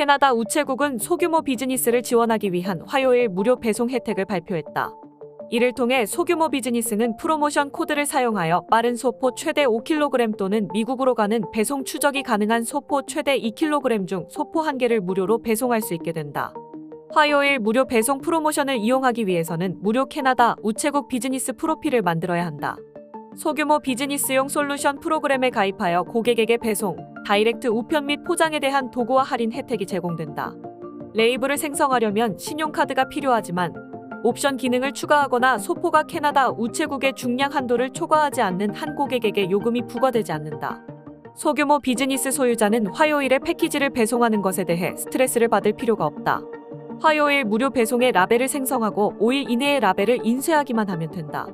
캐나다 우체국은 소규모 비즈니스를 지원하기 위한 화요일 무료 배송 혜택을 발표했다. 이를 통해 소규모 비즈니스는 프로모션 코드를 사용하여 빠른 소포 최대 5kg 또는 미국으로 가는 배송 추적이 가능한 소포 최대 2kg 중 소포 한 개를 무료로 배송할 수 있게 된다. 화요일 무료 배송 프로모션을 이용하기 위해서는 무료 캐나다 우체국 비즈니스 프로필을 만들어야 한다. 소규모 비즈니스용 솔루션 프로그램에 가입하여 고객에게 배송, 다이렉트 우편 및 포장에 대한 도구와 할인 혜택이 제공된다. 레이블을 생성하려면 신용카드가 필요하지만 옵션 기능을 추가하거나 소포가 캐나다 우체국의 중량 한도를 초과하지 않는 한 고객에게 요금이 부과되지 않는다. 소규모 비즈니스 소유자는 화요일에 패키지를 배송하는 것에 대해 스트레스를 받을 필요가 없다. 화요일 무료 배송의 라벨을 생성하고 5일 이내에 라벨을 인쇄하기만 하면 된다.